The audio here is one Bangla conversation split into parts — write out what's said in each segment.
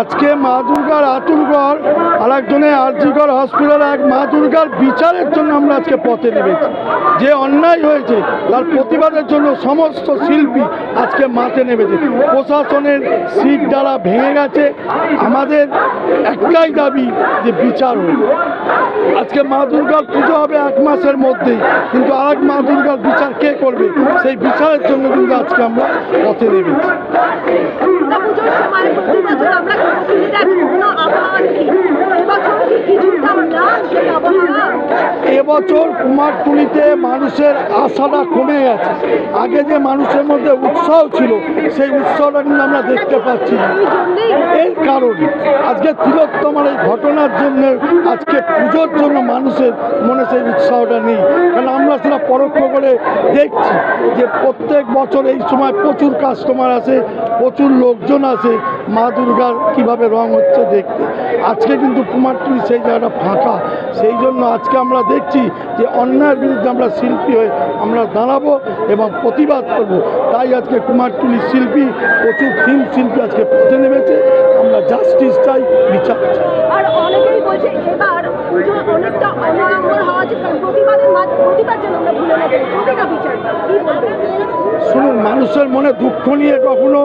আজকে মা দুর্গার আতুরগড় আর একজনে আরজিগড় হসপিটাল এক মা দুর্গার বিচারের জন্য আমরা আজকে পথে নেমেছি। যে অন্যায় হয়েছে, তার প্রতিবাদের জন্য সমস্ত শিল্পী আজকে মাঠে নেমেছে। প্রশাসনের সিট দ্বারা ভেঙে গেছে। আমাদের একটাই দাবি যে বিচার হোক। আজকে মা দুর্গার পুজো হবে এক মাসের মধ্যেই, কিন্তু আর এক মা দুর্গার বিচার কে করবে? সেই বিচারের জন্য কিন্তু আজকে আমরা পথে নেমেছি। দুর্গাপুজোর সময় প্রতি বছর আমরা এক পূর্ণ আবহাওয়া দেখি এবছর কি কিছুটা ম্লান সেই আবহাওয়া এবছর কুমারটুলিতে মানুষের আশাটা কমে গেছে। আগে যে মানুষের মধ্যে উৎসাহ ছিল, সেই উৎসাহটা কিন্তু আমরা দেখতে পাচ্ছি না। এর কারণ আজকে তিলোত্তমার এই ঘটনার জন্য, আজকে পুজোর জন্য মানুষের মনে সেই উৎসাহটা নেই। কারণ আমরা সেটা পরোক্ষ করে দেখছি যে প্রত্যেক বছর এই সময় প্রচুর কাস্টমার আসে, প্রচুর লোকজন আসে মা দুর্গার কীভাবে রং হচ্ছে দেখতে। আজকে কিন্তু কুমারটুলি সেই জায়গাটা ফাঁকা। সেই জন্য আজকে আমরা দেখছি যে অন্যায়ের বিরুদ্ধে আমরা শিল্পী হয়ে আমরা দাঁড়াবো এবং প্রতিবাদ করব। তাই আজকে কুমারটুলি শিল্পী, প্রচুর থিম শিল্পী আজকে পথে নেমেছে। আমরা জাস্টিস চাই, বিচার চাই। এবার পুজো অনেকটা হওয়া যে প্রতিবাদের প্রতিবাদ যেন আমরা ভুলে প্রতিটা বিচার কি শুনুন, মানুষের মনে দুঃখ নিয়ে কখনো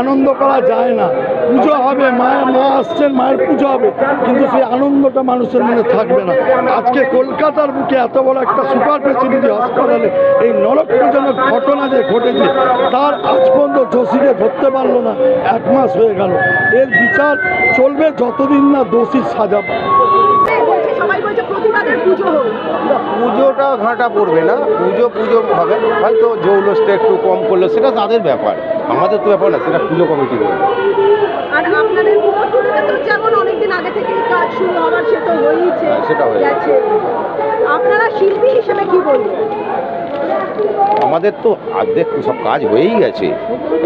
আনন্দ করা যায় না। পুজো হবে, মায়ের মা আসছেন, মায়ের পুজো হবে, কিন্তু সেই আনন্দটা মানুষের মনে থাকবে না। আজকে কলকাতার বুকে এত বড় একটা সুপার ফেসিলিটি হাসপাতালে এই নরকজনক ঘটনা যে ঘটেছে, তার আজ পর্যন্ত দোষীকে ধরতে পারল না। এক মাস হয়ে গেল। এর বিচার চলবে যতদিন না দোষী সাজা পায়। বলছে সবাই বলছে প্রতিবাদের পুজো হোক। পুজোটা ঘাটা পড়বে না। পুজো পুজো হবে। হয়তো জৌলসটা একটু কম করল সেটা তাদের ব্যাপার। আমাদের তো ব্যাপার না সেটা পুজো কমিটি বলবে। আর আপনাদের কুমোরটুলিতে তো যেমন অনেকদিন আগে থেকেই কাজ শুরু হওয়ার সে তো হ্যাঁ, সেটা হয়ে গেছে। আপনারা শিল্পী হিসেবে কি বলবেন? আমাদের তো অর্ধেক সব কাজ হয়েই গেছে।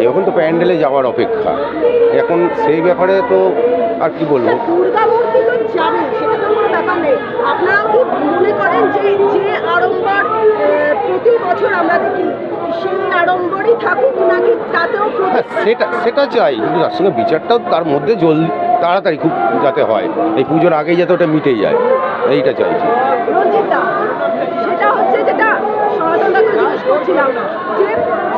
এখন তো প্যান্ডেলে যাওয়ার অপেক্ষা। এখন সেই ব্যাপারে তো আর কি বলব? দুর্গা মূর্তি তো যাবে সেটা তো কোনো ব্যাপার নেই। আপনারাও কি মনে করেন যে যে আড়ম্বর প্রতি বছর আমরা দেখি সেই আড়ম্বরই থাকুক নাকি তাতেও হ্যাঁ সেটা সেটা চাই কিন্তু তার সঙ্গে বিচারটাও তার মধ্যে জলদি তাড়াতাড়ি খুব যাতে হয়। এই পুজোর আগেই যাতে ওটা মিটে যায়। এইটা চাইছি। সেটা হচ্ছে যেটা সনাতনদাকে জিজ্ঞেস করছিলাম যে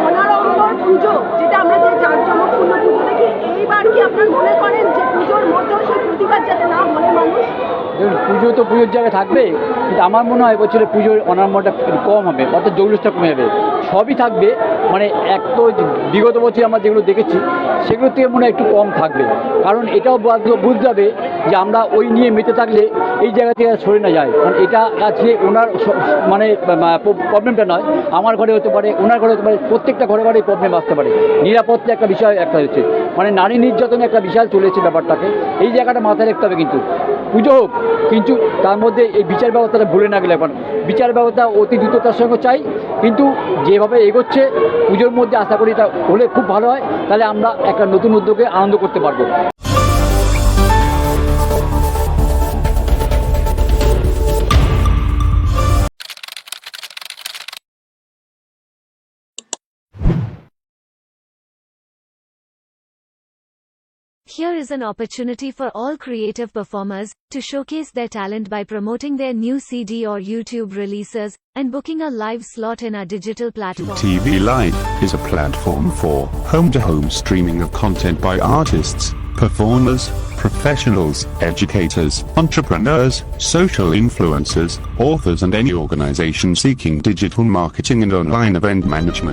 অনারম্বর পুজো যেটা আমরা যে জাঁকজমকপূর্ণ পুজো দেখি এইবার কি আপনার মনে করেন যে পুজোর মধ্যেও সেই প্রতিবাদ যাতে না বলে মানুষ? পুজো তো পুজোর জায়গায় থাকবে কিন্তু আমার মনে হয় বছরে পুজোর অনারম্বরটা কম হবে অর্থাৎ জৌলুসটা কমে যাবে। সবই থাকবে মানে এক তো বিগত বছরে আমরা যেগুলো দেখেছি সেগুলো থেকে মনে একটু কম থাকবে। কারণ এটাও বুঝতে হবে যে আমরা ওই নিয়ে মেতে থাকলে এই জায়গা থেকে সরে না যায়। কারণ এটা আছে ওনার মানে প্রবলেমটা নয়। আমার ঘরে হতে পারে, ওনার ঘরে হতে পারে, প্রত্যেকটা ঘরে ঘরে প্রবলেম আসতে পারে। নিরাপত্তা একটা বিষয় একটা হচ্ছে। মানে নারী নির্যাতনে একটা বিশাল চলেছে ব্যাপারটাকে। এই জায়গাটা মাথায় রাখতে হবে কিন্তু। পুজো হোক, কিন্তু তার মধ্যে এই বিচার ব্যবস্থাটা ভুলে না গেলে এখন। বিচার ব্যবস্থা অতি দ্রুততার সঙ্গে চাই, কিন্তু যেভাবে এগোচ্ছে, পুজোর মধ্যে আশা করি এটা হলে খুব ভালো হয়। তাহলে আমরা একটা নতুন উদ্যোগে আনন্দ করতে পারব। Here is an opportunity for all creative performers to showcase their talent by promoting their new CD or YouTube releases and booking a live slot in our digital platform. TV Live is a platform for home to home streaming of content by artists, performers, professionals, educators, entrepreneurs, social influencers, authors, and any organization seeking digital marketing and online event management.